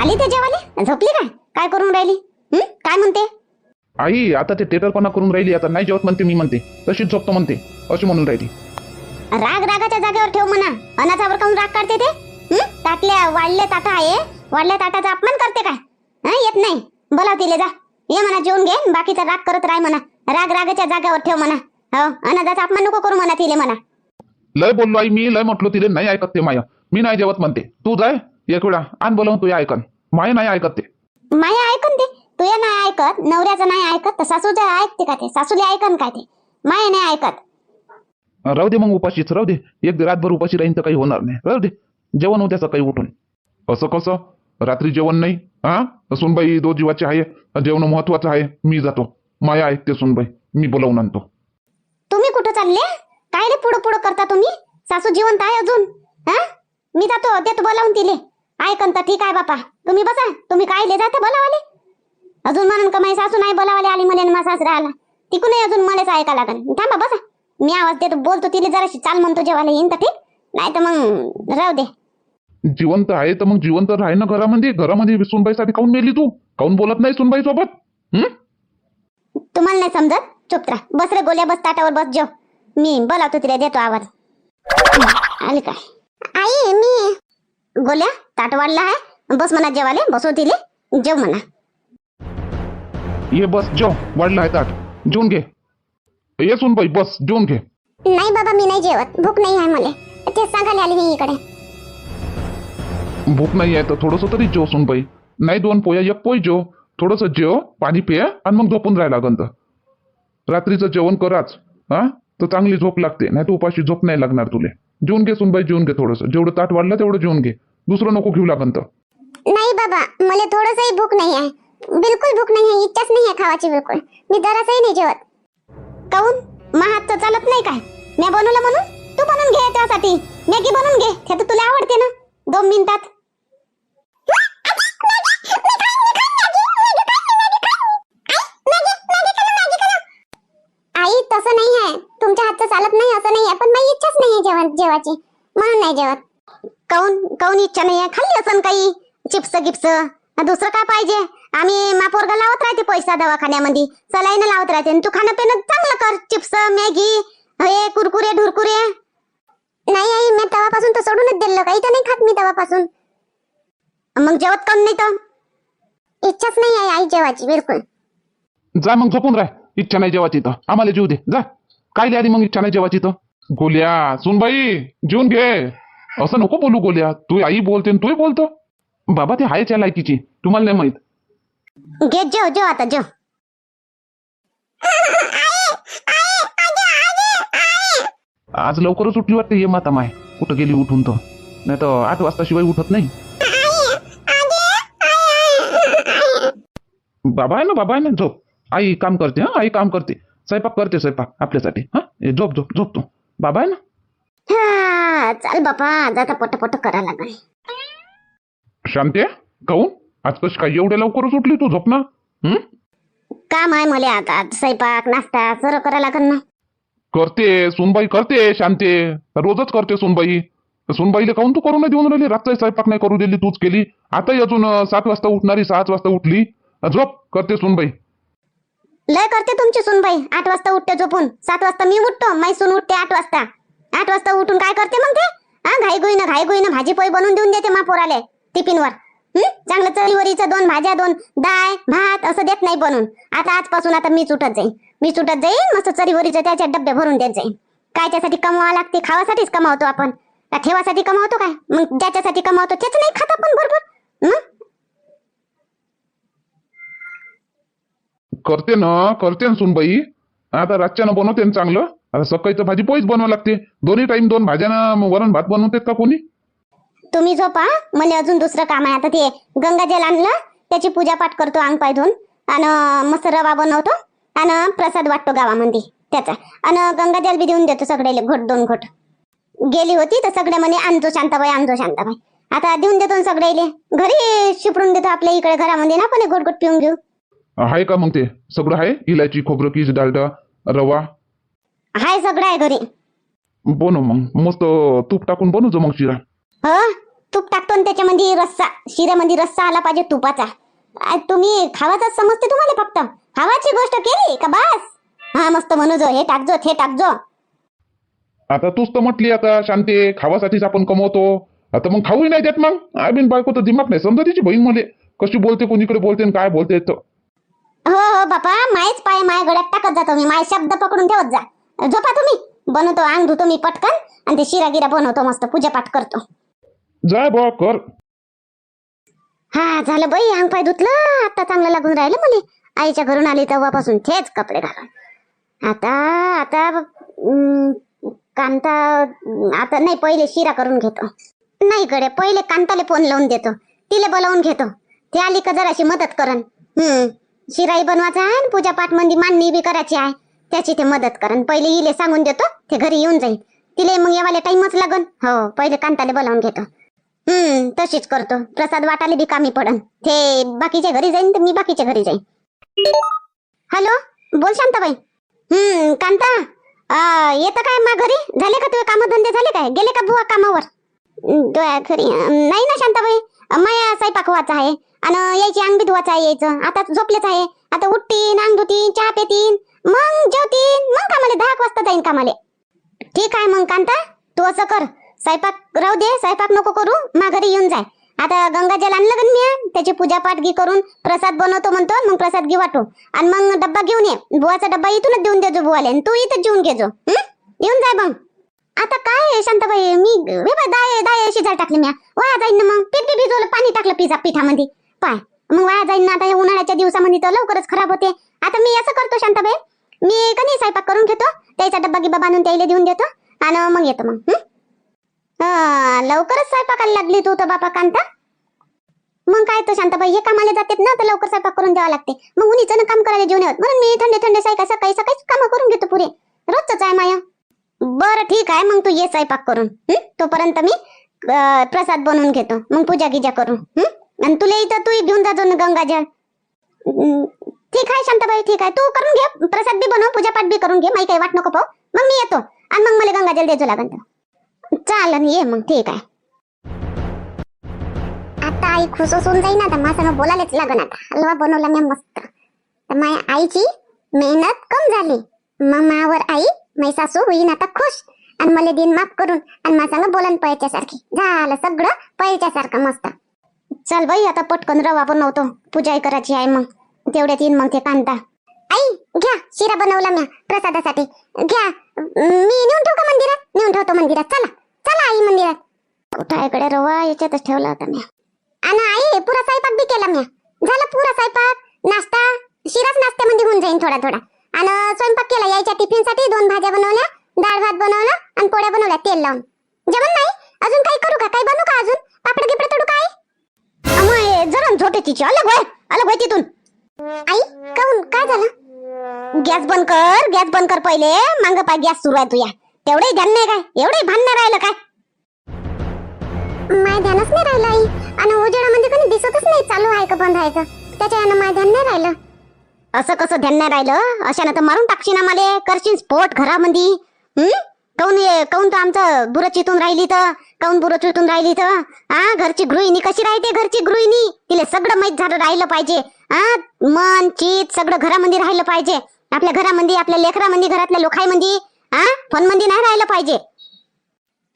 आली ते जेवाले झोपली काय काय करून राहिली? हं? काय म्हणते? आई आता ते टेटरपणा करून राहिली आता नाही जेवत म्हणते मी म्हणते. तशीच झोपतो म्हणते अशी म्हणून राहिली. राग रागाच्या जागेवर ठेव म्हणा. अनाथावर काऊन राग काढते ते? हं? ताटल्या वाढले ताटा आहे. वाढल्या ताटाचा अपमान करते काय? हं? येत नाही. बोलाव तिले जा. ये म्हणा जेवून घे. बाकीचा राग करत राह म्हणा. राग रागाच्या जागेवर ठेव म्हणा. हो? अनाथाचा अपमान नको करू म्हणा तिले म्हणा. लय बोललो आई मी लय म्हटलो तिले नाही ऐकत ते माया. मी नाही जेवत म्हणते. तू जाय एक वेळा. आण बोलवून तू ऐकन माया नाही ऐकत ते. माया ऐकन ते. तुया नाही ऐकत नवऱ्याचं नाही ऐकत तर सासूच्या ऐकते का ते? सासूले ऐकन काय ते? माया नाही ऐकत. राहू दे मग उपाशीच राहू दे. एक रातभर उपाशी राहीन तर काही होणार नाही. राहू दे. जेवण उद्या सकाळी उठून. असं कसं? रात्री जेवण नाही हा? सुनबाई दो जीवाचे आहे जेवण महत्वाचं आहे. मी जातो. माया ऐकते सुनबाई. मी बोलावून आणतो. तुम्ही कुठं चालले? काय रे पुढं पुढं करता तुम्ही? सासू जिवंत आहे अजून. हा? मी जातो देतो बोलावून तिले. ऐकन तर ठीक आहे बापा. तुम्ही बसा. तुम्ही काय ले जाते बोलावाले? अजून म्हणून का माझी सासू नाही बोलावाले आली मला आणि माझा सासरा आला तिकूनही अजून मलाच ऐका लागन थांबा बसा. मी आवाज देतो बोलतो तिले जराशी. चाल म्हणतो जेवायला. येईन तर ठीक? नाही तर मग राहू दे. जिवंत आहे तर मग जिवंत राह ना घरामध्ये. घरामध्ये सुनबाईसाठी काऊन मेली तू? काऊन बोलत नाही सुनबाई सोबत हं? तुम्हाला नाही समजत? चुप राहा. बस रे गोल्या बस ताटावर बस जेव. मी बोलावतो तिला देतो आवाज. आले काय? आई मी गोल्या ताट वाढला आहे. बस म्हणा जेवाले बसव तिले जेव म्हणा. ये बस जेव. वाढला आहे ताट. जेवून घे. ये सुनबाई बस जेवून घे. नाही बाबा मी नाही जेवत. भूक नाही आहे मला. तेच सांगायला आली मी इकडे. भूक नाही आहे तर थोडंसं तरी जेव सुनबाई. नाही दोन पोया एक पोय जेव. थोडंसं जेव पाणी पिया आणि मग झोपून राहायला तर. रात्रीचं जेवण कराच हा? तर चांगली झोप लागते. नाही तर उपाशी झोप नाही लागणार तुले. जेवून घे सुनबाई जेवून घे थोडंसं. जेवढं ताट वाढलं तेवढं जेवून घे. दुसरं नको घेऊ लागन तर. नाही बाबा मला थोडंसंही भूक नाही आहे. बिलकुल भूक नाही आहे इच्छाच नाही आहे खावाची बिलकुल. मी जरासही नाही जेवत. काऊन? महात तर चालत नाही काय? मी बनवलं म्हणून? तू बनवून घे त्यासाठी. मॅगी बनवून घे? ते तर तुला आवडते ना? दोन मिनिटात आई तसं नाही आहे तुमच्या हातचं चालत नाही असं नाही आहे पण माझी इच्छाच नाही जेवायची म्हणून नाही जेवत काऊन काऊन इच्छा नाही आहे खाल्ली असन काही? चिप्स गिप्स. दुसरं काय पाहिजे? आम्ही मापोरगा लावत राहते पैसा दवाखान्यामध्ये. सलाईन लावत राहते. तू खाणं पिणं चांगलं कर. चिप्स मॅगी हे कुरकुरे ढुरकुरे. नाही आई मी तवापासून तर सोडूनच दिलं काही तर नाही खात मी तवापासून. मग जेवत काऊन नाही तर? इच्छाच नाही आहे आई जेवाची बिलकुल. जा मग झोपून राह. इच्छा नाही जेवायची तर. आम्हाला जेऊ दे. जा. काय आली मग इच्छा नाही जेवायची तर? गोल्या. सुनबाई जेवून घे. असं नको बोलू गोल्या. तू आई बोलते तूही बोलतो. बाबा ते आहेच या लायकीची. तुम्हाला नाही माहीत. घे जेव जेव आता जेव. आज लवकरच उठली वाटते. ये माता माय. कुठं गेली उठून तर? नाही तर आठ वाजता शिवाय उठत नाही. बाबा आहे ना बाबा आहे ना. झोप. आई काम करते हा? आई काम करते. स्वयंपाक करते स्वयंपाक आपल्यासाठी. हा? झोप झोप झोप तू. बाबा ना? हा चल बापा जाता पट पट करा लागेल शांती काऊन आज कशी काय एवढ्या लवकरच उठली तू झोप ना? हं? काम आहे मला आता स्वयंपाक नाश्ता सर्व करा लागेल ना. करते सुनबाई करते शांते. रोजच करते सुनबाई. सुनबाईला काऊन तू करून नाही देऊन राहिली? रात्री स्वयंपाक नाही करू दिली तूच केली. आताही अजून अं, सात वाजता उठणारी सात वाजता उठली. झोप करते सुनबाई. लय करते तुमची सुनबाई. आठ वाजता उठते झोपून. सात वाजता मी उठतो माई सून उठते आठ वाजता. आठ वाजता उठून काय करते मग ते? हा घाई गुईनं भाजी पोळी बनवून देऊन देते मा पोराले टिफिनवर. हम्म चांगलं चळीवरीचं दोन भाज्या दोन डाळ भात असं देत नाही बनवून आता आजपासून आता मीच उठत जाईन. मीच उठत जाईन मस्त चरीवरीचं त्याच्या डब्बे भरून देत जाईन. काय त्यासाठी कमवावं लागते? खावासाठीच कमावतो आपण. का ठेवासाठी कमावतो काय? मग ज्याच्यासाठी कमावतो त्याच नाही खात आपण बरोबर. मग करते ना करते ना सुनबाई. आता रातच्यानं बनवते ना चांगलं. आता सकाळीचं भाजी पोळीच बनवावं लागते. दोन्ही टाइम दोन भाज्यानं वरण भात बनवतेत का कोणी? तुम्ही झोपा मला अजून दुसरं काम आहे. आता ते गंगाजल आणलं त्याची पूजा पाठ करतो अंग पाय धुवून. आणि मस्त रवा बनवतो. आणि प्रसाद वाटतो गावामध्ये. त्याचा. आणि गंगाजल बी देऊन देतो सगळे घोट दोन घोट. गेली होती तर सगळे म्हणे आणजो शांताबाई आणजो शांताबाई. आता देऊन देतो सगळ्याले. घरी शिपडून देतो आपल्या इकडे घरामध्ये. ना पण घोट घोट पिऊन घेऊ? आहे का मग ते? सगळं आहे? इलायची खोबरं कीस डालडा रवा? हाय सगळं आहे घरी. बनव मग. मस्त तूप टाकून बनवतो मग शिरा. हो? तूप टाकतो त्याच्यामध्ये रस्सा शिऱ्यामध्ये रस्सा आला पाहिजे तुपाचा. आ, तुम्ही खावाचाच समजते तुम्हाला फक्त? खावाची गोष्ट केली का बस? हा मस्त म्हणू जो. हे टाकजो हे टाकजो आता तूच तर म्हटली आता शांती खावासाठीच आपण कमवतो. आता मग खाऊही नाही देत मग. आय बिन बायको तर दिमाग नाही. समजा तिची बहीण मले. कशी बोलते कोणीकडे बोलते आणि काय बोलते तर. हो हो बापा मायच पाय माय गड्यात टाकत जातो मी. माय शब्द पकडून ठेवत जा. झोपा तुम्ही. बनवतो अंग धुतो मी पटकन आणि ते शिरा गिरा बनवतो मस्त. पूजापाठ करतो. जाय बा कर हा झालं बाई अंग पाय धुतलं. आता चांगलं लागून राहिलं मला. आईच्या घरून आली तेव्हापासून तेच कपडे घालून. आता आता अं, कांता आता नाही पहिले शिरा करून घेतो. नाही गड्या पहिले कांताले फोन लावून देतो. तिला बोलावून घेतो. ती आली का जराशी मदत करन हम्म. शिराई बनवायचा आहे आणि पूजा पाठ मंदी मांडणी बी करायची आहे. त्याची ते मदत करन पहिले इले सांगून देतो ते घरी येऊन जाईल तिले मग येवाले टाइमच लागन. हो पहिले कांताले बोलावून घेतो. हम्म तशीच करतो. प्रसाद वाटाले बी कामी पडन. ते बाकीच्या घरी जाईन तर मी बाकीच्या घरी जाईन. हॅलो बोल शांताबाई. हम्म कांता आ, येतं काय मा घरी? झाले का तुझे कामधंदे? झाले काय? गेले का बुवा कामावर? हम्म, तुझ्या घरी अं, नाही ना शांताबाई. माया स्वयंपाक व्हायचा आहे आणि यायची अंग धुवायचं आहे यायचं. आता झोपलेच आहे. आता उठतीन अंग धुतीन चहा पेतीन. मग जेवतीन. मग कामाले दहा एक वाजता जाईन कामाले. ठीक आहे मग कांता. तू असं कर. स्वयंपाक राहू दे. स्वयंपाक नको करू. मा घरी येऊन जाय. आता गंगाजल आणलं का मी. त्याची पूजापाठ गी करून प्रसाद बनवतो म्हणतो. मग प्रसाद घे वाटू. आणि मग डब्बा घेऊन ये. बुवाचा डब्बा इथूनच देऊन देजो बुवाले. आणि तू इथंच जेवून घेजो. हं? येऊन जाय मग. आता काय आहे शांताबाई? मी हे दाय दाय शिजायला टाकले मी. वाया जाईन ना मग. पीठ बी भिजवलं पाणी टाकलं पिझा पिठामध्ये. पाय. मग वाया जाईन ना आता हे उन्हाळ्याच्या दिवसामध्ये तर लवकरच खराब होते. आता मी असं करतो शांताबाई. मी कधी स्वयंपाक करून घेतो? त्याचा डब्बा गिब्बा बांधून त्याला देऊन देतो आणि मग येतो मग हा, लवकरच स्वयंपाकाला लागली तू तर बापा कांता. मग काय तर शांताबाई हे कामाला जातात ना तर लवकर स्वयंपाक करून द्यावा लागते. मग उन्हीचं ना काम करायला जेवण होत. म्हणून मी थंडे थंडे सकाळी सकाळी सकाळीच कामं करून घेतो पुरे. रोजच आहे माया. बरं ठीक आहे. मग तू ये स्वयंपाक करून. तोपर्यंत मी प्रसाद बनवून घेतो. मग पूजा गिजा करून आणि तुला इथं तू घेऊन जा ना गंगाजळ ठीक आहे शांताबाई ठीक आहे. तू करून घे. प्रसाद बी बनव पूजापाठ बी करून घे. माही काही वाट नको पाहू. मग मी येतो. आणि मग मला गंगाजल द्यायचं लागन तर. चालन ये मग. ठीक आहे. आता आई खुश होऊन जाईन आता. माझं बोलायलाच लागन आता. हलवा बनवला मी मस्त. तर माझ्या आईची मेहनत कम झाली. मग मावर आई माझी सासू होईन आता खुश. आणि मला दिन माफ करून आणि माझ्या बोलन पळच्या सारखी झालं सगळं पळच्या सारखं मस्त. चल बाई आता पटकन रवा बनवतो. पूजाही करायची आहे मग. तेवढ्यात येईन मग ते कांदा. आई घ्या. शिरा बनवला म्या प्रसादासाठी. घ्या. मी नेऊन ठेवू का मंदिरात? नेऊन ठेवतो मंदिरात. चला. चला आई मंदिरात. कुठं इकडे रवा? याच्यातच ठेवला होता म्या. आणि आई पुरा स्वयंपाक बी केला म्या. झाला पुरा स्वयंपाक. नाश्ता. शिराच नाश्त्यामध्ये होऊन जाईन थोडा थोडा. आणि स्वयंपाक केला यायच्या टिफिनसाठी दोन भाज्या बनवल्या डाळ भात बनवला आणि पोळ्या बनवल्या तेल लावून. जेवण नाही? अजून काही करू का? काही बनवू का अजून? पापड गिपड तोडू काय अमोय जरा झोटे तिची. अलग होय अलग होय तिथून. आई काऊन? काय झालं? गॅस बंद कर गॅस बंद कर पहिले. मांग पाय गॅस सुरू आहे तुया तेवढे ध्यान नाही काय? एवढे भान नाही राहिलं काय? माय ध्यानच नाही राहिलं आई. आणि उजेडामध्ये कोणी दिसतच नाही चालू आहे का बंद आहे का? त्याच्या माय ध्यान नाही राहिलं. असं कसं ध्यान नाही राहिलं? अशानं तर मारून टाकशील ना मला करशील स्फोट घरामध्ये हम्म काऊन ये- काऊन तर आमचं बुरं चितून राहिली तर? काऊन बुरं चितून राहिली तर? हा घरची गृहिणी कशी राहते घरची गृहिणी? तिला सगळं माहीत झालं राहिलं पाहिजे. हा मन चित सगळं घरामध्ये राहिलं पाहिजे. आपल्या घरामध्ये आपल्या लेकरामध्ये घरातल्या लोकांमध्ये हा फोनमध्ये नाही राहिलं पाहिजे.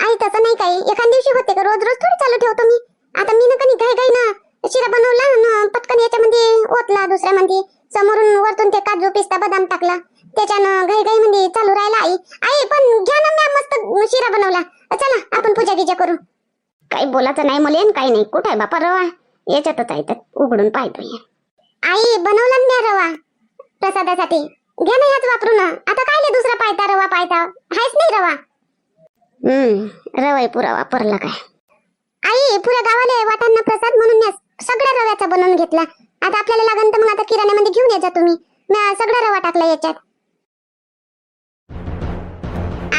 आई तसं नाही काही एखाद दिवशी होते का? रोज रोज थोडी चालू ठेवतो मी. आता मी ना कधी घाई घाई ना शिरा बनवला पटकन याच्यामध्ये ओतला दुसऱ्यामध्ये समोरून वरतून ते काजू पिस्ता बदाम टाकला. त्याच्यानं घाई घाई मध्ये चालू राहिला आई आई पण घ्या ना म्या मस्त शिरा बनवला. चला आपण पूजा गिजा करू. काही बोलायचं नाही मला काही नाही. कुठे आहे बापा रवा? याच्यातच आहे तर उघडून पाहतो आई बनवला ना रवा प्रसादासाठी. घ्या ना ह्याच वापरू ना आता काय नाही दुसरा पायता रवा पायता? हायच नाही रवा. हम्म रवाई पुरा वापरला काय? आई पुऱ्या गावाला वाटांना प्रसाद म्हणून सगळ्या रव्याचा बनवून घेतला. आता आपल्याला लागन तर मग आता किराण्यामध्ये घेऊन यायचा तुम्ही. मी सगळा रवा टाकला याच्यात.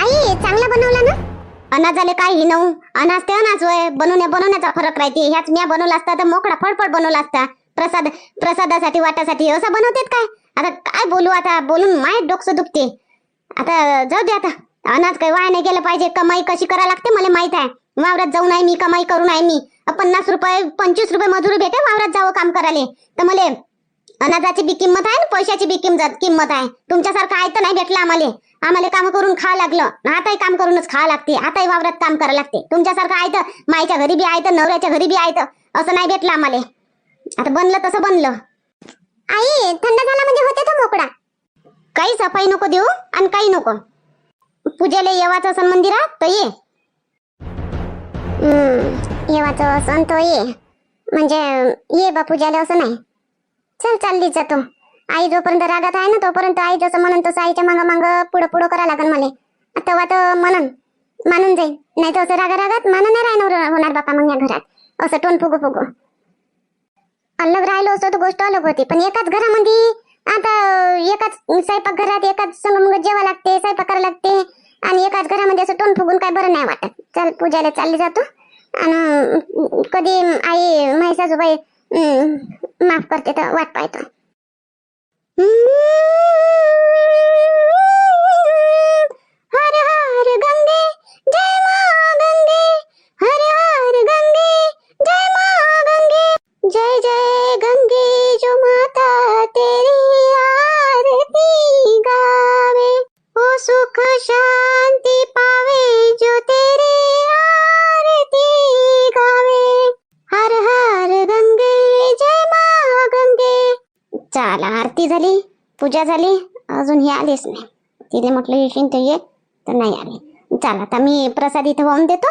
आई चांगला बनवला ना? अनाज आले काही नऊ. अनाज ते अनाज होय. बनवण्या बनवण्याचा फरक राहते. ह्याच म्या बनवला असता तर मोकळा फळफळ बनवला असता. प्रसाद प्रसादासाठी वाटासाठी असं बनवतेत काय? आता काय बोलू आता? बोलून माय डोकसं दुखते. आता जाऊ दे आता. अनाज काही वाया नाही गेलं पाहिजे. कमाई कशी करा लागते मला माहीत आहे. वावरात जाऊन आहे मी कमाई करून आहे मी. पन्नास रुपये पंचवीस रुपये मजुरी भेटे वावरात जावं काम करायला. तर मले अनाजाची बी किंमत आहे आणि पैशाची बी किंमत किंमत आहे. तुमच्यासारखं आहे तर नाही भेटलं आम्हाला. आम्हाला काम करून खावं लागलं. आताही काम करूनच खावं लागते. आताही वावरात काम करावं लागते. तुमच्यासारखं आहे तर माईच्या घरी बी आहे तर नवऱ्याच्या घरी बी आहे तर असं नाही भेटलं आम्हाला. आता बनलं तसं बनलं. आई थंड झाला म्हणजे होते तो मोकळा. काही सफाई नको देऊ आणि काही नको. पूजेला येवाचं असन मंदिरात तर ये. येवाचं असं तो ये. म्हणजे ये बा पूजाला असं नाही. चल चालली जातो आई जोपर्यंत रागात आहे ना तोपर्यंत आई जसं म्हणून तसं आईच्या मागं मागं पुढं पुढं करा लागेल मला. तेव्हा तर म्हणून मानून जाईल नाही तर असं रागा रागात मानून नाही राहणार हो, होणार बापा मग या घरात. असं टोन फुगू फुगू. अलग राहिलो असतो तर गोष्ट अलग होती. पण एकाच घरामध्ये आता एकाच स्वयंपाक घरात एकाच संग मग जेवा लागते स्वयंपाक करायला लागते. आणि एकाच घरामध्ये असं टोन फुगून काय बरं नाही वाटत. चल पूजाला चालली जातो आणि कधी आई म्हैसासोबाई माफ करते तर वाट पाहतो. हर हर गंगे जय माँ गंगे. हर हर गंगे जय माँ गंगे. जय जय गंगे जो माता तेरी आरती गावे. ओ सुख शांत चला आरती झाली पूजा झाली अजून ही आलीच नाही. तिने म्हटलं येशील तर ये. तर नाही आली. चला आता मी प्रसाद इथं वाहून देतो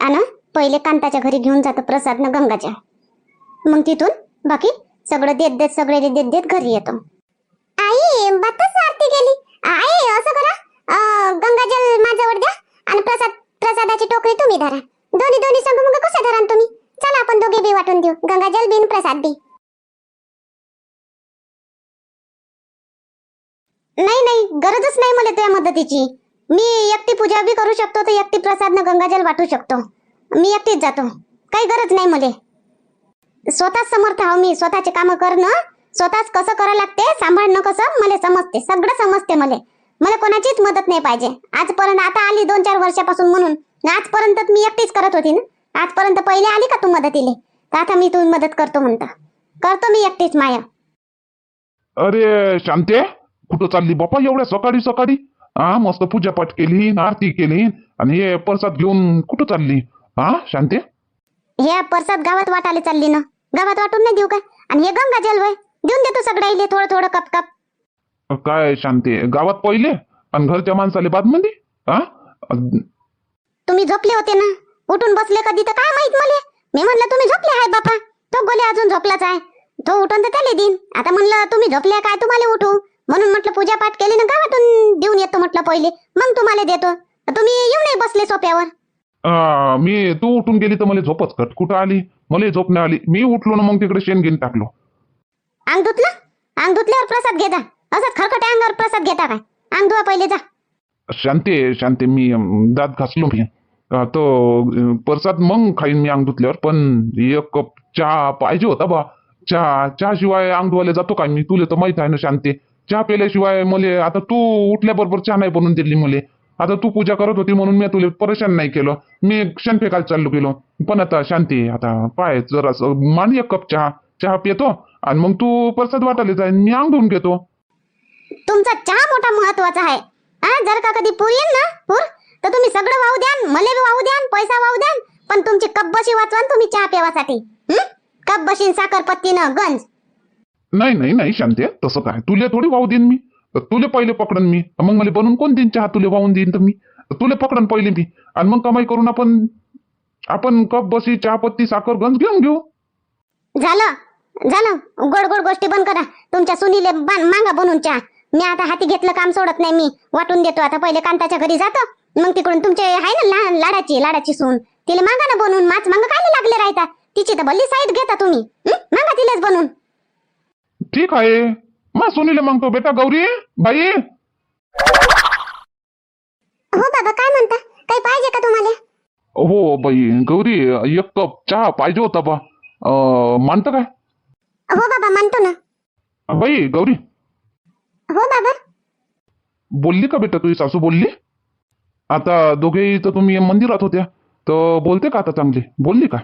आणि पहिले कांताच्या घरी घेऊन जातो प्रसाद ना गंगाच्या. मग तिथून बाकी सगळं देत देत सगळे देत देत घरी येतो. आई बातच आरती केली. आई असं करा. गंगाजल माझ्यावर द्या आणि प्रसाद प्रसादाची टोकरी तुम्ही धरा. दोन्ही दोन्ही संघ मग कसं धरा तुम्ही? चला आपण दोघे बी वाटून देऊ. गंगाजल बिन प्रसाद बी. नाही नाही. गरजच नाही मला त्या मदतीची. मी एकटी पूजा बी करू शकतो तर एकटी प्रसाद न गंगाजल वाटू शकतो. मी एकटीच जातो. काही गरज नाही मला. स्वतःच समर्थ आहो मी. स्वतःचे काम करणं स्वतःच कसं करावं लागते सांभाळणं कसं मला समजते. सगळं समजते मला. मला कोणाचीच मदत नाही पाहिजे. आजपर्यंत आता आली दोन चार वर्षापासून म्हणून. आजपर्यंत मी एकटीच करत होती ना. आजपर्यंत पहिले आली का तू मदतीले? तर आता मी तुम्ही मदत करतो म्हणता. करतो मी एकटीच माया. अरे शांते? कुठं चालली? बापा एवढ्या सकाळी सकाळी? हा मस्त पूजापाठ केली आरती केली आणि हे प्रसाद घेऊन कुठं चालली? हा शांते? हे प्रसाद गावात वाटायला चालली ना. गावात वाटून नाही देऊ का? आणि हे गंगा जल वय देऊन देतो सगळ्याले थोडं थोडं कप कप. काय शांते गावात पहिले? आणि घरच्या माणसाले बादमध्ये हा तुम्ही झोपले होते ना? उठून बसले कधी तर काय माहीत मला? मी म्हणलं तुम्ही झोपले आहे बापा? तो गोले अजून झोपलाच आहे. तो उठून तर त्याला देईन. आता म्हणलं तुम्ही झोपले काय? तुम्हाला उठू. म्हणून म्हटलं पूजा पाठ केली ना गावातून देऊन येतो म्हटलं पहिले. मग तुम्हाला देतो. तुम्ही येऊ नाही बसले सोप्यावर आ, मी तू उठून गेली तर मला झोपच कट. कुठं आली? मला झोप नाही आली. मी उठलो ना मग तिकडे शेण घेऊन टाकलो. अंग धुतलं अंग धुतल्यावर प्रसाद घेता असंच खरकट्या अंगावर प्रसाद घेता काय? अंग धुवा पहिले जा. शांते शांते मी अं, दात घासलो मी. अं, तो अं, प्रसाद मग खाईन मी अंग धुतल्यावर पण एक कप चहा पाहिजे होता बा. चहा चहा शिवाय अंग धुवायला जातो काय? मी तुला तर माहीत आहे ना शांते. चहा पिल्याशिवाय मले आता तू उठल्याबरोबर चहा नाही बनवून दिली मले. आता तू पूजा करत होती म्हणून मी तुला परेशान नाही केलं. मी क्षण फेकायला चाललो गेलो. पण आता शांती आता पाय जरासं मान एक कप चहा. चहा पितो आणि मग तू प्रसाद वाटायला जाईन मी अंग धुवून घेतो. तुमचा चहा मोठा महत्त्वाचा आहे. हा जर का कधी पूर येईल ना पूर तर तुम्ही सगळं वाहू द्यान मले बी वाहू द्यान पैसा वाहू द्यान पण तुमची कब्बशी वाचवान तुम्ही चहा पेवासाठी कब्बशीन साखरपत्तीनं गंज. नाही नाही नाही शांते तसं काय? तुले थोडी वाहू देईन मी. तुले पहिले पकडन मी. मग मला बनवून कोण देईन चहा? तुले वाहून देईन तर मी. तुले पकडन पहिले मी. आणि मग कमाई करून आपण आपण कप बसी चहापत्ती साखर गंज घेऊन घेऊ. झालं झालं. गोड गोड गोष्टी बंद करा. तुमच्या सुनीले मांगा बनवून चहा. मी आता हाती घेतलं काम सोडत नाही मी वाटून देतो. आता पहिले कांताच्या घरी जातो. मग तिकडून तुमचे आहे ना लहान लाडाची लाडाची सून. तिला मागा ना बनवून माच मांग काय लागले राहता. तिची तर भल्ली साईड घेता तुम्ही. मागा तिलाच बनवून. ठीक आहे मा सोनीले मागतो बेटा गौरी बाई हो बाबा काय म्हणता? काही पाहिजे का तुम्हाला? हो बाई गौरी एक कप चहा पाहिजे होता बा. अं, मानतं काय? हो बाबा मानतो ना. बाई गौरी. हो बाबा. बोलली का बेटा तुझी सासू बोलली? आता दोघेही तर तुम्ही मंदिरात होत्या तर बोलते का आता चांगली? बोलली का?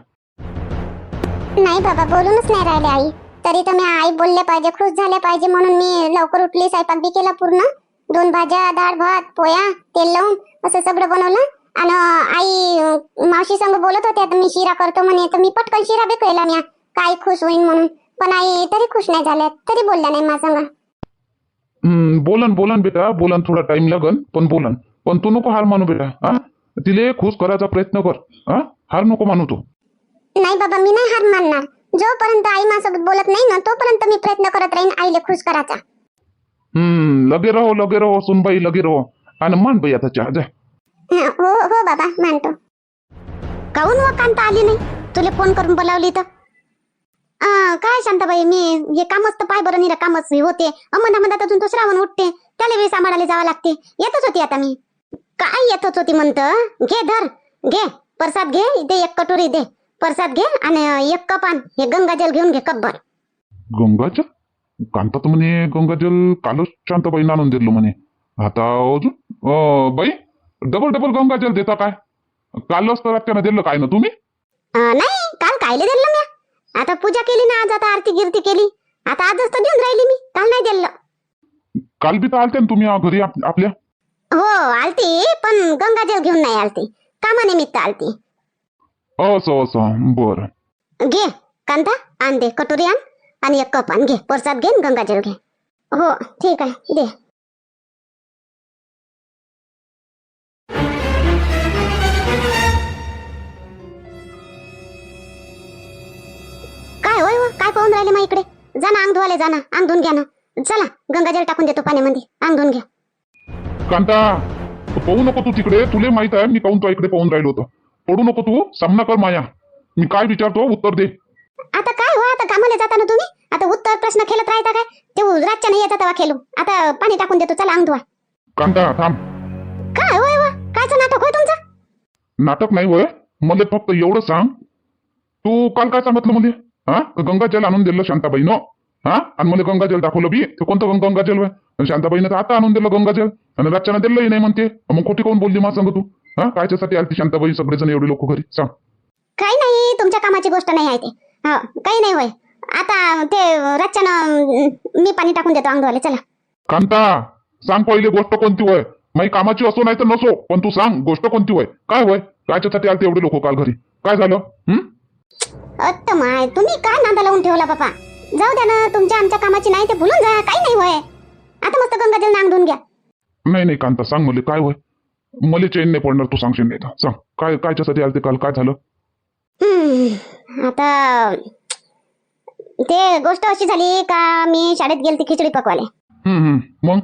नाही बाबा बोलूनच नाही राहिले आई. तरी तर मी आई बोलले पाहिजे खुश झाले पाहिजे म्हणून मी लवकर उठली स्वयंपाक बी केला पूर्ण. दोन भाज्या डाळ भात पोया तेल लावून असं सगळं बनवलं. आणि आई मावशी संग बोलत होते आता मी शिरा करतो म्हणे तर मी पटकन शिरा बी केला मी काय खुश होईन म्हणून. पण आई तरी खुश नाही झाल्या तरी बोलल्या नाही हम्म, बोलन बोलन बेटा बोलन थोडा टाइम लागन पण बोलन. पण तू नको हार मानू बेटा हा? तिले खुश करायचा प्रयत्न कर हा? हार नको मानू तू. नाही बाबा मी नाही हार मानणार. जोपर्यंत आई माझ्यासोबत बोलत नाही ना तोपर्यंत मी प्रयत्न करत राहीन आईला खुश करायचा. हम्म लगे रहो लगे रहो सुनबाई लगे रहो. आणि मान बाई आता चहा जाय हं, हो हो बाबा मानतो. काहून व कांता आली नाही? तुला फोन करून बोलावली तर. अं, काय शांताबाई मी हे कामच तर पाय बरं निरा कामच होते. अमदा अजून तो श्रावण उठते. त्याला वेळ सांभाळायला जावं लागते. येतच होती आता मी. काय येतच होती म्हणत? घे धर. घे प्रसाद घे दे एक कटोरी दे. प्रसाद घे आणि एक कप आण. हे गंगाजल घेऊन घे कपभर गंगाजल? कांता तर म्हणे गंगाजल कालच शांताबाईनं आणून दिलं म्हणे. आता अजून बाई डबल डबल गंगाजल देता काय? कालच तर त्यानं दिलं काय ना तुम्ही? अं, नाही काल कायले दिलं मी आता पूजा केली ना आज आता आरती गिरती केली. आता आजच तर देऊन राहिली मी काल नाही दिलं. काल बी तर आलते ना तुम्ही घरी आप- आपल्या? हो आलती पण गंगाजल घेऊन नाही आलती. कामानिमित्त आलती. असं असं बरं. घे कांदा आण दे कटोरी आण आणि एक कप आण घे प्रसाद घे आणि गंगाजल घे. हो ठीक आहे दे. काय होय हो? काय पाहून राहिले मग इकडे? जा ना अंग धुवाले जा ना अंग धुवून घ्या ना. चला गंगाजल टाकून देतो पाण्यामध्ये अंग धुवून घ्या. कांता पाहू नको तू तिकडे तुले माहीत आहे मी काहून तो इकडे पाहून राहिलो होतो. पडू नको तू सामना कर माया. मी काय विचारतो उत्तर दे. आता काय हो आता कामाला जाता ना तुम्ही? आता उत्तर प्रश्न खेळत राहता काय? ते रातच्या नाही येतात तेव्हा खेळू. आता पाणी टाकून देतो चला अंग धुवा कांता थांब. काय होय कायचं नाटक होय तुमचं? नाटक नाही होय मला फक्त एवढं सांग. तू काल काय सांगितलं मला? हा? गंगाजल आणून दिलं शांताबाईनं. हा? आणि मला गंगाजल दाखवलं बी. ते कोणतं गं- गंगाजल आणि शांताबाईनं तर आता आणून दिलं गंगाजल. आणि रातच्यानं दिलंही नाही म्हणते. मग खोटी कोण बोलली मला सांग तू? हा? कायच्यासाठी आलती शांताबाई सगळेजण एवढे लोक घरी. सांग. काही नाही तुमच्या कामाची गोष्ट नाही आहे ते. हो काही नाही होय. आता ते रातच्यानं मी पाणी टाकून देतो अंग धुवाले चला. कांता सांग पहिले गोष्ट कोणती होय? माही कामाची असो नाही तर नसो पण तू सांग गोष्ट कोणती होय? काय होय? कायच्यासाठी आलते एवढे लोक काल घरी. काय झालं? हं? अत्त माय तुम्ही काय नांदा लावून ठेवला बाबा जाऊ द्या ना तुमच्या आमच्या कामाची नाही ते भुलून जा काही नाही होय. आता मस्त गंगाजल नांग धुवून घ्या. नाही नाही कांता सांग मला काय होय? मला चेन नाही पडणार तू सांगशील नाही तर. सांग काय कायच्यासाठी आलते काल काय झालं? हम्म, आता ते गोष्ट अशी झाली का मी शाळेत गेलती खिचडी पकवाले हम्म हम्म मग?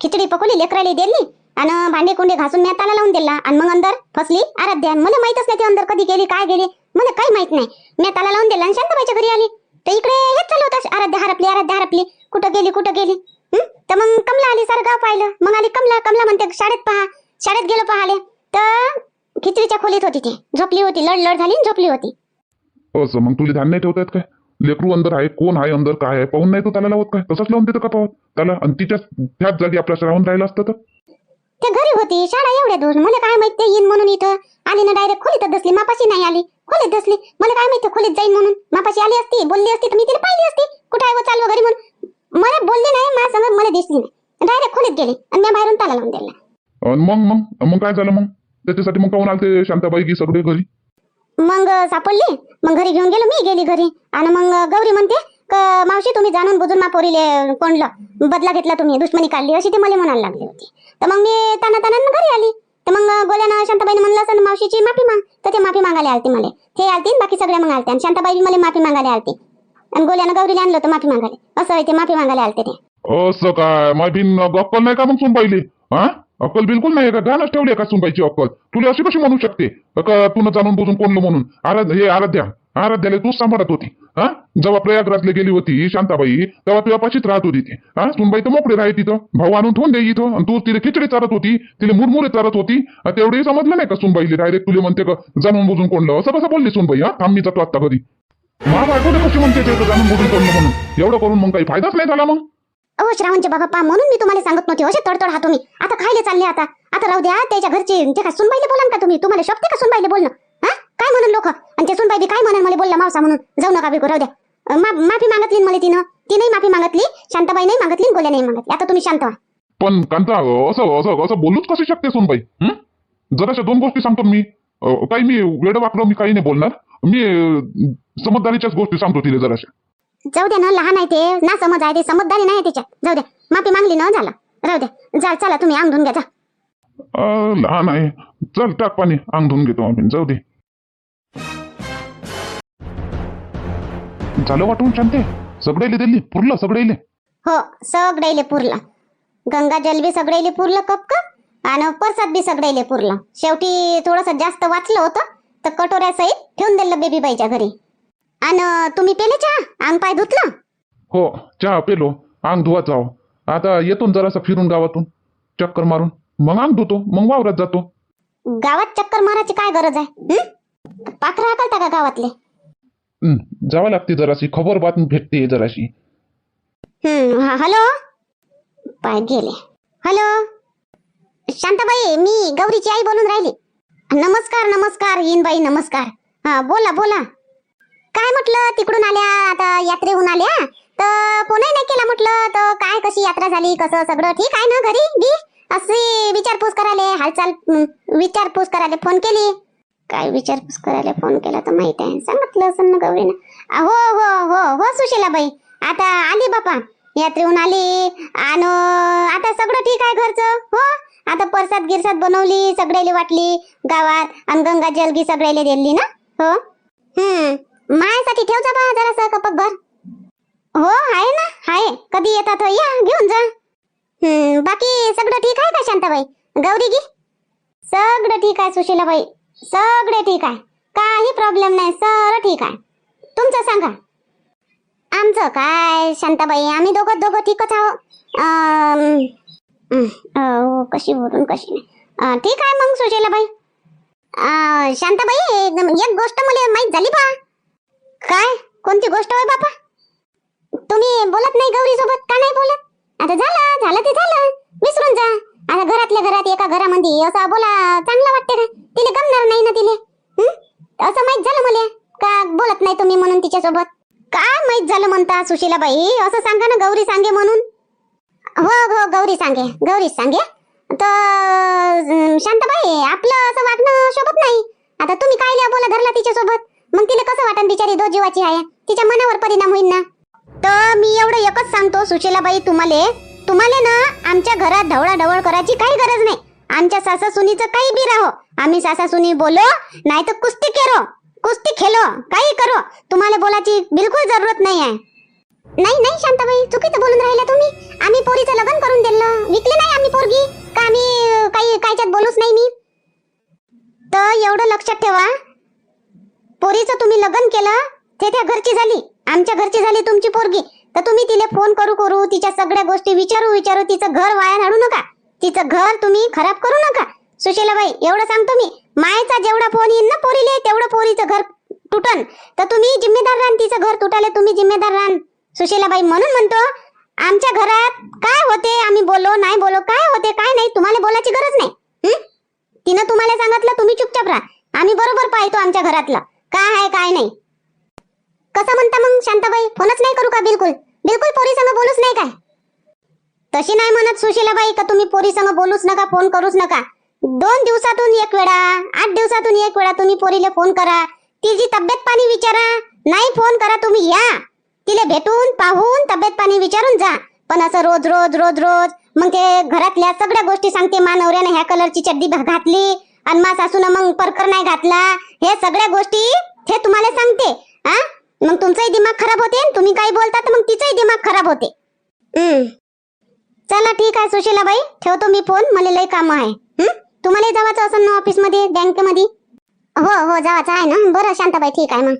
खिचडी पकवली लेकराली दिली आणि भांडे कुंडे घासून मी ताला लावून दिला. आणि मग अंदर फसली आराध्या मला माहितच नाही ते अंदर कधी गेली काय गेली मला काही माहीत नाही. मी ताला लावून दिला आणि शांताबाईच्या घरी आली. तर इकडे हेच चालू होतं आराध्या हरपली आराध्या हरपली. कुठं गेली कुठं गेली? तर मग कमला आली सारं गाव पाहिलं. मग आली कमला कमला म्हणते शाळेत पहा शाळेत गेलो पाहाले. तर खिचडीच्या खोलीत होती ती. झोपली होती लड लड झाली झोपली होती. असं मग तुला ध्यान नाही ठेवता येत काय? लेकरू अंदर आहे कोण आहे अंदर काय आहे? पाहून नाही तो त्याला लावत काय? तसंच लावून देतं का पाहत त्याला आणि तिच्या त्याच जागी आपल्या राहून राहिलं असतं तर? ते घरी होती शाळा एवढ्या दूर. मला काय माहीत ते येईन म्हणून इथं. आली ना डायरेक्ट खोलीतच दसली मापाशी नाही आली. खोलीत दसली मला काय माहिती खोलीत जाईन म्हणून. मापाशी आली असती बोलली असती तर मी तिला पाहिली असती. कुठं आहे व चालू घरी म्हणून? मला बोलली नाही माझ्या संग मला दिसली नाही. डायरेक्ट खोलीत गेली आणि मी बाहेरून ताला लावून दिला मग मग? मग काय झालं मग? त्याच्यासाठी मग काहून आलते शांताबाई की सगळे घरी? मग सापडली. मग घरी घेऊन गेलो मी गेली घरी. आणि मग गौरी म्हणते का मावशी तुम्ही जाणून बुजून मा पोरीले कोंडलं. बदला घेतला तुम्ही दुश्मनी काढली. अशी ते मला म्हणायला लागली होती. तर मग मी ताना ताना घरी आली. तर मग गोल्यानं शांताबाईने म्हणलं असं मावशीची माफी माग. तर ते माफी मागायला आलती मला. हे आलती आणि बाकी सगळे मग आलते आणि शांताबाई मला माफी मागायला आलती. आणि गोल्यानं गौरीला आणलं होतं माफी मागायला. असं आहे ते माफी मागायला आलते ते. असं काय? माहिती अक्कल नाही का मग सुनबाईली? हा? अक्कल बिलकुल नाही का? गाणंच ठेवली का सुनबाईची अक्कल? तुला अशी कशी म्हणू शकते? तुला जाणून बुजून कोणलं म्हणून? आराध हे आराध्या आराध्याला तूच सांभाळत होती. हा? जेव्हा प्रयागराजला गेली होती शांताबाई तेव्हा तुझ्या पाशीच राहत होती ती हा? सुनबाई तर मोकळे राहे तिथं. भाऊ आणून ठेवून दे इथं. आणि तू तिला खिचडी चारत होती तिला मुरमुरे चारत होती. तेवढी तेवढे समजलं नाही का सुनबाईली? डायरेक्ट तुला म्हणते का जाणून बुजून कोणलं? असं कसं बोलली सुनबाई हा? थांब मी जातो आत्ता घरी. कशी म्हणते ते? जाणून म्हणून. एवढं करून मग काही फायदाच नाही झाला मग. अहो श्रावणचे बाबा पा म्हणून मी तुम्हाला सांगत नव्हते. असे तडतड हा तुम्ही. आता खायला चालले आता. आता राहू द्या त्याच्या घरचे ते का सुनबाईले बोला का तुम्ही? तुम्हाला शोभते का सुनबाईले बोलणं? हा? काय म्हणून लोक? आणि ते सुनबाई बी काय म्हणून मला बोलला मावसा म्हणून? जाऊ नका राहू द्या. अं, मा- माफी मागितली मला तिनं. तिने माफी मागितली शांताबाई नाही मागितली गोल्या नाही मागितली आता तुम्ही शांत व्हा. पण कांता असं असं असं बोलूच कसे शकते सोनबाई? हं? जराशा दोन गोष्टी सांगतो मी. अं, काही मी वेळ वाकलो मी काही नाही बोलणार. मी समजदारीच्याच गोष्टी सांगतो तिला जराशा. जाऊ द्या ना लहान आहे ते. ना समज आहे ते समजदारी नाही त्याच्यात जाऊ द्या माफी मागली ना झाला. राहू द्या जा चला तुम्ही अंग धुवून घ्या जा. अं, लहान आहे. चल टाक पाणी. अंग धुवून घेतो आम्ही जाऊ दे. झालं वाटून शांते? सगळेले दिली पुरलं सगळेले. हो सगळेले पुरलं. गंगा जल बी सगळेले पुरलं कप कप आणि प्रसाद बी सगळेले पुरलं. शेवटी थोडस जास्त वाचलं होतं. तर कटोऱ्या सहित ठेवून दिलं बेबीबाईच्या घरी. आणि तुम्ही पेले चहा? अंग पाय धुतलं? हो चहा पेलो. अंग धुवा जाव आता येतो न जरासा फिरून गावातून. चक्कर मारून. मग अंग धुतो. मग वावरात जातो. गावात चक्कर मारायची काय गरज आहे? हं? पाखरं हाकलता का गावातले? हं, जावं लागते जराशी. खबर बात भेटते जराशी. हा- हॅलो? पाय गेले. हॅलो? शांताबाई मी गौरीची आई बोलून राहिली. नमस्कार नमस्कार इनबाई नमस्कार. हा बोला बोला. काय म्हटलं? तिकडून आल्या आता यात्रेहून आल्या? तर फोनही नाही केला म्हटलं. तर काय कशी यात्रा झाली कसं सगळं? ठीक आहे ना घरी? बी अशी विचारपूस कराले हालचाल विचारपूस करायला फोन केली. काय विचारपूस करायला फोन केला तर माहीत आहे. सांगितलं असं ना गौरीनं हो हो हो हो सुशीलाबाई. आता आली बापा. यात्रेहून आली. आणि आता सगळं ठीक आहे घरचं? हो? आता परसाद गिरसाद बनवली सगळ्याला वाटली गावात आणि गंगा जलगी सगळ्याला दिली ना? हो? हम्म. मायासाठी ठेव जा बा जरासं कपक भर हो आहे ना आहे. कधी येतात हो, या घेऊन जा. हम्म बाकी सगळं ठीक आहे का शांताबाई? गौरी गी? सगळं ठीक आहे सुशीलाबाई. सगळे ठीक आहे. काही प्रॉब्लेम नाही सर ठीक आहे. तुमचं सांगा. आमचं काय शांताबाई? आम्ही दोघं दोघं ठीकच आहो. हो, कशी बोलून कशी नाही. ठीक आहे मग सुशीलाबाई बाई. शांताबाई एकदम एक गोष्ट मला माहीत झाली बा. काय? कोणती गोष्ट होय बापा? तुम्ही बोलत नाही गौरी सोबत का नाही बोलत? आता झालं झालं ते झालं. विसरून जा. आता घरातल्या घरात एका घरामध्ये असं बोला चांगलं वाटते का? तिला गमणार नाही ना तिले. असं माहीत झालं मला. का बोलत नाही तुम्ही म्हणून तिच्यासोबत? काय माहीत झालं म्हणता सुशीलाबाई? असं सांगा ना गौरी सांगे म्हणून. हो हो गौरी सांगे गौरी सांगे. तर शांताबाई आपलं असं वागणं शोभत नाही. आता तुम्ही काय लिहा बोला धरला तिच्या सोबत मग तिला कसं वाटन बिचारी दो जीवाची आहे? तिच्या मनावर परिणाम होईल ना? तर मी एवढं एकच सांगतो सुशीलाबाई तुम्हाला. तुम्हाला ना आमच्या घरात ढवळाढवळ करायची काही गरज नाही. आमच्या सासा सुनीचं काही बी राहो. आम्ही सासा सुनी बोलो नाही तर कुस्ती केरो. कुस्ती खेलो काही करो. तुम्हाला बोलायची बिलकुल जरूरत नाही आहे. नाही नाही शांताबाई चुकीचं बोलून राहिल्या तुम्ही. आम्ही पोरीचं लग्न करून दिलं. विकले नाही आम्ही पोरगी. का आम्ही काही कायच्यात बोलूच नाही मी? तर एवढं लक्षात ठेवा. पोरीचं तुम्ही लग्न केलं ते त्या घरची झाली. आमच्या घरची झाली तुमची पोरगी. तर तुम्ही तिला फोन करू करू तिच्या सगळ्या गोष्टी विचारू विचारू तिचं घर वाया नाडू नका. तिचं घर तुम्ही खराब करू नका. सुशीलाबाई एवढं सांगतो मी मायचा जेवढा फोन येईल ना पोरीले तेवढं पोरीचं घर तुटन. तर तुम्ही जिम्मेदार राहान तिचं घर तुटाले तुम्ही जिम्मेदार राहान सुशीलाबाई म्हणून म्हणतो आमच्या घरात काय होते? आम्ही बोलो नाही बोलो काय होते काय नाही तुम्हाला बोलायची गरज नाही. तिनं तुम्हाला सांगितलं तुम्ही चुपचाप राहा. आम्ही बरोबर पाहतो आमच्या घरातलं. काय आहे काय नाही. कसं म्हणता मग शांताबाई? फोनच नाही करू का बिलकुल? बिलकुल पोरी संग बोलूच नाही काय? तशी नाही म्हणत सुशीलाबाई का तुम्ही पोरी संग बोलूच नका फोन करूच नका. दोन दिवसातून एक वेळा आठ दिवसातून एक वेळा तुम्ही पोरीला फोन करा. तिची तब्येत पाणी विचारा. नाही फोन करा तुम्ही या. तिला भेटून पाहून तब्येत पाणी विचारून जा. पण असं रोज रोज रोज रोज मग ते घरातल्या सगळ्या गोष्टी सांगते मा नवऱ्याने ह्या कलरची चड्डी घातली आणि मा सासून मग परकर नाही घातला. हे सगळ्या गोष्टी हे तुम्हाला सांगते हा मग तुमचाही दिमाग खराब होते तुम्ही काही बोलता तर मग तिचाही दिमाग खराब होते. चला ठीक आहे सुशीलाबाई ठेवतो मी फोन मला लई काम आहे. तुम्हाला जावाचं असेल ना ऑफिसमध्ये बँकेमध्ये हो हो जावाचं आहे ना? बरं शांताबाई ठीक आहे मग.